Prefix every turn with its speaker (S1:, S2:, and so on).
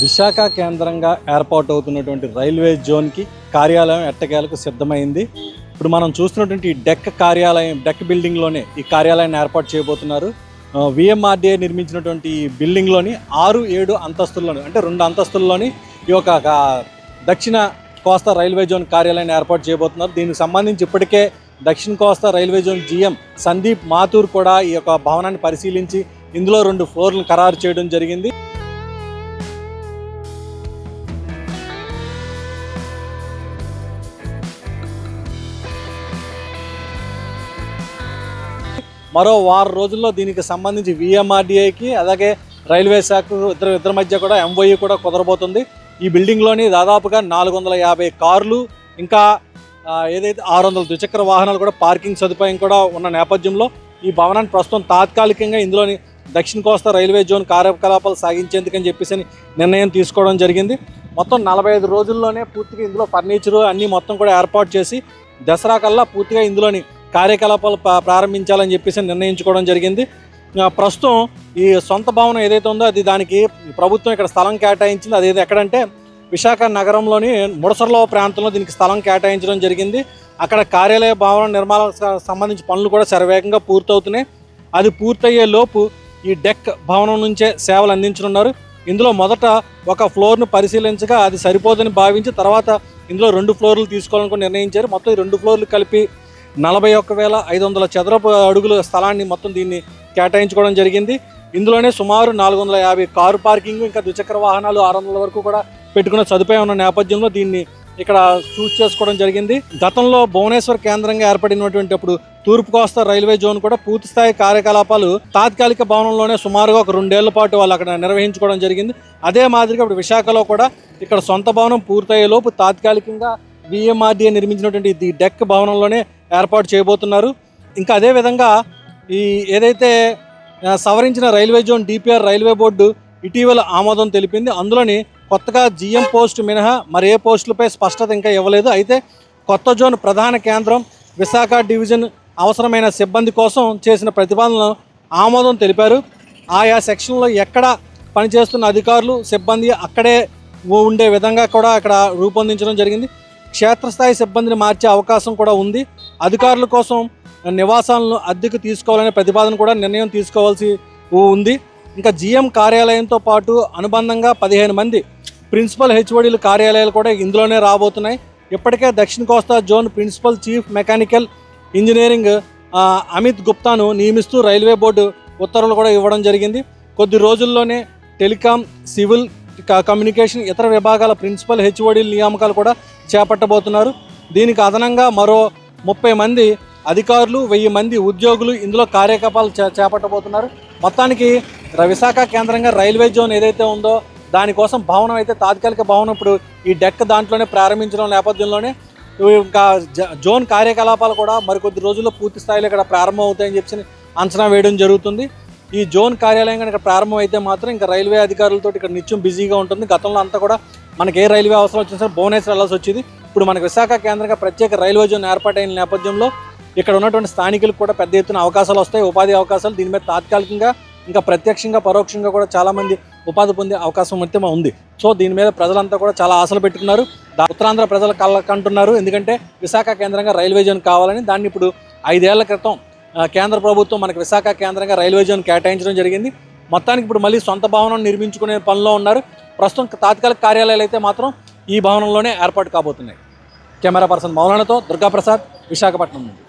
S1: విశాఖ కేంద్రంగా ఏర్పాటు అవుతున్నటువంటి రైల్వే జోన్కి కార్యాలయం ఎట్టకేలకు సిద్ధమైంది. ఇప్పుడు మనం చూస్తున్నటువంటి ఈ డెక్ కార్యాలయం డెక్ బిల్డింగ్లోనే ఈ కార్యాలయాన్ని ఏర్పాటు చేయబోతున్నారు. విఎంఆర్డీఏ నిర్మించినటువంటి ఈ బిల్డింగ్లోని ఆరు ఏడు అంతస్తుల్లోని అంటే రెండు అంతస్తుల్లోని ఈ యొక్క దక్షిణ కోస్తా రైల్వే జోన్ కార్యాలయాన్ని ఏర్పాటు చేయబోతున్నారు. దీనికి సంబంధించి ఇప్పటికే దక్షిణ కోస్తా railway zone GM Sandeep Mathur కూడా ఈ యొక్క భవనాన్ని పరిశీలించి ఇందులో రెండు ఫ్లోర్లను ఖరారు చేయడం జరిగింది. మరో వారం రోజుల్లో దీనికి సంబంధించి విఎంఆర్డీఐకి అలాగే రైల్వే శాఖ ఇద్దరు ఇద్దరి మధ్య కూడా ఎంఓఈ కూడా కుదరబోతుంది. ఈ బిల్డింగ్లోని దాదాపుగా నాలుగు వందల యాభై కార్లు ఇంకా ఏదైతే ఆరు వందల ద్విచక్ర వాహనాలు కూడా పార్కింగ్ సదుపాయం కూడా ఉన్న నేపథ్యంలో ఈ భవనాన్ని ప్రస్తుతం తాత్కాలికంగా ఇందులోని దక్షిణ కోస్తా రైల్వే జోన్ కార్యకలాపాలు సాగించేందుకని చెప్పేసి అని నిర్ణయం తీసుకోవడం జరిగింది. మొత్తం నలభై ఐదు రోజుల్లోనే పూర్తిగా ఇందులో ఫర్నిచరు అన్నీ మొత్తం కూడా ఏర్పాటు చేసి దసరా కల్లా పూర్తిగా ఇందులోని కార్యకలాపాలు ప్రారంభించాలని చెప్పేసి నిర్ణయించుకోవడం జరిగింది. ప్రస్తుతం ఈ సొంత భవనం ఏదైతే ఉందో అది దానికి ప్రభుత్వం ఇక్కడ స్థలం కేటాయించింది. అదేది ఎక్కడంటే విశాఖ నగరంలోని ముడసర్లో ప్రాంతంలో దీనికి స్థలం కేటాయించడం జరిగింది. అక్కడ కార్యాలయ భవన నిర్మాణాలకు సంబంధించి పనులు కూడా శరవేగంగా పూర్తవుతున్నాయి. అది పూర్తయ్యే లోపు ఈ డెక్ భవనం నుంచే సేవలు అందించనున్నారు. ఇందులో మొదట ఒక ఫ్లోర్ను పరిశీలించగా అది సరిపోదని భావించి తర్వాత ఇందులో రెండు ఫ్లోర్లు తీసుకోవాలని నిర్ణయించారు. మొత్తం ఈ రెండు ఫ్లోర్లు కలిపి నలభై ఒక్క వేల ఐదు వందల చదరపు అడుగుల స్థలాన్ని మొత్తం దీన్ని కేటాయించుకోవడం జరిగింది. ఇందులోనే సుమారు నాలుగు వందల యాభై కారు పార్కింగ్ ఇంకా ద్విచక్ర వాహనాలు ఆరు వందల వరకు కూడా పెట్టుకునే సదుపాయం ఉన్న నేపథ్యంలో దీన్ని ఇక్కడ చూస్ చేసుకోవడం జరిగింది. గతంలో భువనేశ్వర్ కేంద్రంగా ఏర్పడినటువంటి అప్పుడు తూర్పు కోస్తా రైల్వే జోన్ కూడా పూర్తి స్థాయి కార్యకలాపాలు తాత్కాలిక భవనంలోనే సుమారుగా ఒక రెండేళ్ళ పాటు వాళ్ళు అక్కడ నిర్వహించుకోవడం జరిగింది. అదే మాదిరిగా ఇప్పుడు విశాఖలో కూడా ఇక్కడ సొంత భవనం పూర్తయ్యేలోపు తాత్కాలికంగా విఎంఆర్డీఏ నిర్మించినటువంటి ది డెక్ భవనంలోనే ఏర్పాటు చేయబోతున్నారు. ఇంకా అదే విధంగా ఈ ఏదైతే సవరించిన railway zone DPR railway board ఇటీవల ఆమోదం తెలిపింది. అందులోని కొత్తగా జిఎం పోస్ట్ మినహా మరి ఏ పోస్టులపై స్పష్టత ఇంకా ఇవ్వలేదు. అయితే కొత్త జోన్ ప్రధాన కేంద్రం విశాఖ డివిజన్ అవసరమైన సిబ్బంది కోసం చేసిన ప్రతిపాదనలు ఆమోదం తెలిపారు. ఆయా సెక్షన్లో ఎక్కడ పనిచేస్తున్న అధికారులు సిబ్బంది అక్కడే ఉండే విధంగా కూడా అక్కడ రూపొందించడం జరిగింది. క్షేత్రస్థాయి సిబ్బందిని మార్చే అవకాశం కూడా ఉంది. అధికారుల కోసం నివాసాలను అద్దెకు తీసుకోవాలనే ప్రతిపాదన కూడా నిర్ణయం తీసుకోవాల్సి ఉంది. ఇంకా జీఎం కార్యాలయంతో పాటు అనుబంధంగా పదిహేను మంది ప్రిన్సిపల్ హెచ్ఓడీల కార్యాలయాలు కూడా ఇందులోనే రాబోతున్నాయి. ఇప్పటికే దక్షిణ కోస్తా zone principal chief mechanical engineering Amit గుప్తాను నియమిస్తూ రైల్వే బోర్డు ఉత్తర్వులు కూడా ఇవ్వడం జరిగింది. కొద్ది రోజుల్లోనే టెలికాం సివిల్ కమ్యూనికేషన్ ఇతర విభాగాల ప్రిన్సిపల్ హెచ్ఓడీల నియామకాలు కూడా చేపట్టబోతున్నారు. దీనికి అదనంగా మరో ముప్పై మంది అధికారులు వెయ్యి మంది ఉద్యోగులు ఇందులో కార్యకలాపాలు చే చేపట్టబోతున్నారు. మొత్తానికి ర- విశాఖ కేంద్రంగా రైల్వే జోన్ ఏదైతే ఉందో దానికోసం భవనం అయితే తాత్కాలిక భవనం ఇప్పుడు ఈ డెక్ దాంట్లోనే ప్రారంభించడం నేపథ్యంలోనే ఇంకా జోన్ కార్యకలాపాలు కూడా మరికొద్ది రోజుల్లో పూర్తి స్థాయిలో ఇక్కడ ప్రారంభం అవుతాయని చెప్పి అంచనా వేయడం జరుగుతుంది. ఈ జోన్ కార్యాలయం కనుక ప్రారంభం అయితే మాత్రం ఇంకా రైల్వే అధికారులతో ఇక్కడ నిత్యం బిజీగా ఉంటుంది. గతంలో అంతా కూడా మనకి ఏ రైల్వే అవసరం వచ్చినా సరే భువనేశ్వర్ వెళ్ళాల్సి వచ్చేది. ఇప్పుడు మనకు విశాఖ కేంద్రంగా ప్రత్యేక రైల్వే జోన్ ఏర్పాటైన నేపథ్యంలో ఇక్కడ ఉన్నటువంటి స్థానికులకు కూడా పెద్ద ఎత్తున అవకాశాలు వస్తాయి ఉపాధి అవకాశాలు. దీని మీద తాత్కాలికంగా ఇంకా ప్రత్యక్షంగా పరోక్షంగా కూడా చాలామంది ఉపాధి పొందే అవకాశం అయితే ఉంది. సో దీని మీద ప్రజలంతా కూడా చాలా ఆశలు పెట్టుకున్నారు. ఉత్తరాంధ్ర ప్రజలు కళ్ళకంటున్నారు ఎందుకంటే విశాఖ కేంద్రంగా రైల్వే జోన్ కావాలని దాన్ని ఇప్పుడు ఐదేళ్ళ క్రితం కేంద్ర ప్రభుత్వం మనకి విశాఖ కేంద్రంగా రైల్వే జోన్ కేటాయించడం జరిగింది. మొత్తానికి ఇప్పుడు మళ్ళీ సొంత భవనం నిర్మించుకునే పనిలో ఉన్నారు. ప్రస్తుతం తాత్కాలిక కార్యాలయాలు అయితే మాత్రం ఈ భవనంలోనే ఏర్పాటు కాబోతున్నాయి. కెమెరా పర్సన్ మౌలానాతో దుర్గాప్రసాద్ విశాఖపట్నం నుండి.